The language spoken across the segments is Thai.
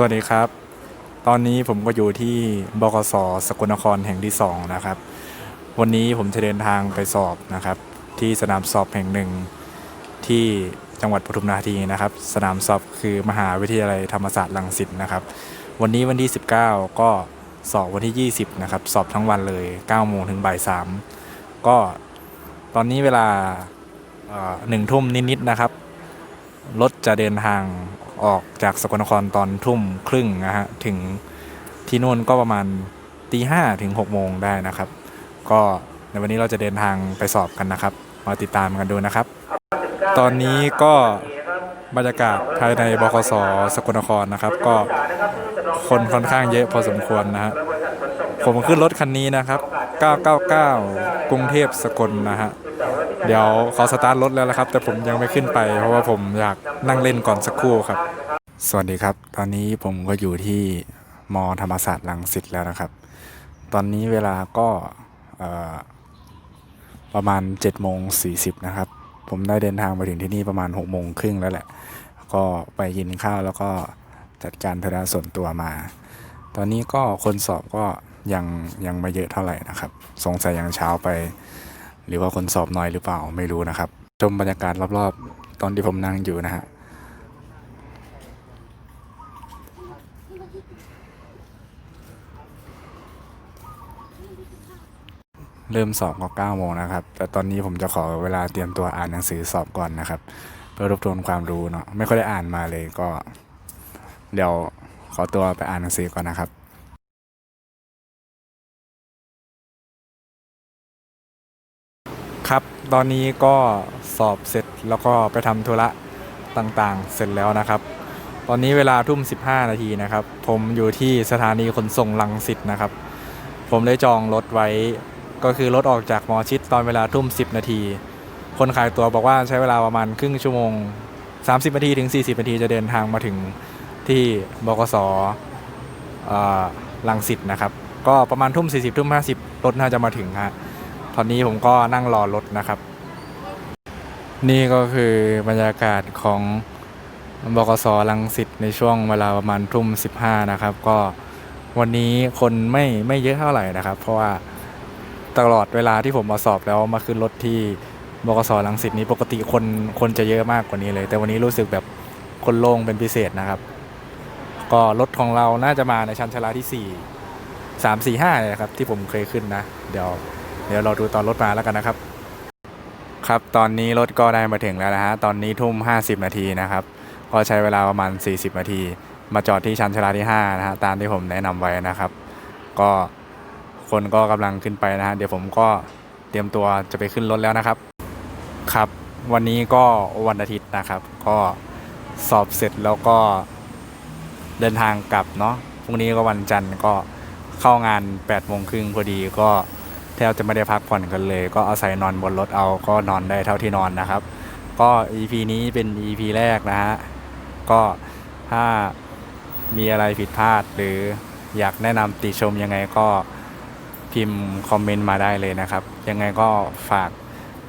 สวัสดีครับ ตอนนี้ผมก็อยู่ที่บกสสกลนครแห่งที่สองนะครับ วันนี้ผมจะเดินทางไปสอบนะครับ ที่สนามสอบแห่งหนึ่งที่จังหวัดปทุมธานีนะครับ สนามสอบคือมหาวิทยาลัยธรรมศาสตร์รังสิตนะครับ วันนี้วันที่ 19 ก็สอบวันที่ 20 นะครับ สอบทั้งวันเลย9โมงถึงบ่าย3ก็ตอนนี้เวลาหนึ่งทุ่มนิดๆนะครับรถจะเดินทาง ออกจากสกลนครตอนทุ่มครึ่งนะฮะถึงที่นู่นก็ประมาณตีห้าถึงหกโมงได้นะครับ ก็ในวันนี้เราจะเดินทางไปสอบกันนะครับ มาติดตามกันดูนะครับ ตอนนี้ก็บรรยากาศภายในบคสสกลนครนะครับ ก็คนค่อนข้างเยอะพอสมควรนะฮะผมขึ้นรถคันนี้นะครับ 999 กรุงเทพสกลนะฮะ เดี๋ยวขอสตาร์ทรถแล้วนะครับ แต่ผมยังไม่ขึ้นไป เพราะว่าผมอยากนั่งเล่นก่อนสักครู่ครับ สวัสดีครับ ตอนนี้ผมก็อยู่ที่มธรรมศาสตร์รังสิตแล้วนะครับ ตอนนี้เวลาก็ประมาณ7จ็ดโมงสีนะครับ ผมได้เดินทางมาถึงที่นี่ประมาณ6กโมงครึ่งแล้วแหละ ก็ไปกินข้าวแล้วก็จัดการธุระส่วนตัวมา ตอนนี้ก็คนสอบก็ยังยังไม่เยอะเท่าไหร่นะครับ สงสัยยังเช้าไป หรือว่าคนสอบน้อยหรือเปล่าไม่รู้นะครับ ชมบรรยากาศรอบๆ ตอนที่ผมนั่งอยู่นะฮะเริ่มสอบก็9โมงนะครับ แต่ตอนนี้ผมจะขอเวลาเตรียมตัวอ่านหนังสือสอบก่อนนะครับ เพื่อรวบรวมความรู้เนาะ ไม่ค่อยได้อ่านมาเลยก็ เดี๋ยวขอตัวไปอ่านหนังสือก่อนนะครับ ครับ ตอนนี้ก็สอบเสร็จแล้วก็ไปทำธุระต่างๆ เสร็จแล้วนะครับ ตอนนี้เวลาทุ่ม 15 นาทีนะครับ ผมอยู่ที่สถานีขนส่งลังสิตนะครับ ผมได้จองรถไว้ก็คือรถออกจากหมอชิดตอนเวลาทุ่ม 10 นาที คนขายตั๋วบอกว่าใช้เวลาประมาณครึ่งชั่วโมง 30 นาทีถึง 40 นาทีจะเดินทางมาถึงที่บกสลังสิตนะครับ ก็ประมาณทุ่ม 40 ทุ่ม 50 รถน่าจะมาถึงฮะ อนนี้ผมก็นั่งรอรถนะครับ นี่ก็คือบรรยากาศของบกสลังสิตในช่วงเวลาประมาณทุ่ม15 นะครับ ก็วันนี้คนไม่ไม่เยอะเท่าไหร่นะครับ เพราะว่าตลอดเวลาที่ผมมาสอบแล้วมาขึ้นรถที่บกสลังสิตนี้ปกติคนคนจะเยอะมากกว่านี้เลย แต่วันนี้รู้สึกแบบคนโล่งเป็นพิเศษนะครับ ก็รถของเราน่าจะมาในชั้นชลาที่ 4 3 4 5เลยนะครับที่ผมเคยขึ้นนะ เดี๋ยว เดี๋ยวเราดูตอนรถมาแล้วกันนะครับ ครับตอนนี้รถก็ได้มาถึงแล้วนะฮะตอนนี้ทุ่ม 50 นาทีนะครับ ก็ใช้เวลาประมาณ 40 นาที มาจอดที่ชั้นชลาที่5นะฮะตามที่ผมแนะนำไว้นะครับ ก็คนก็กำลังขึ้นไปนะฮะเดี๋ยวผมก็เตรียมตัวจะไปขึ้นรถแล้วนะครับ ครับ วันนี้ก็วันอาทิตย์นะครับ ก็สอบเสร็จแล้วก็เดินทางกลับเนาะพรุ่งนี้ก็วันจันทร์ก็เข้างาน8โมงครึ่งพอดีก็ แทบจะไม่ได้พักผ่อนกันเลย ก็อาศัยนอนบนรถเอาก็นอนได้เท่าที่นอนนะครับ ก็ EP นี้เป็น EP แรกนะฮะก็ถ้ามีอะไรผิดพลาดหรืออยากแนะนำติชมยังไงก็พิมพ์คอมเมนต์มาได้เลยนะครับ ยังไงก็ฝาก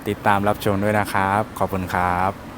ติดตามรับชมด้วยนะครับ ขอบคุณครับ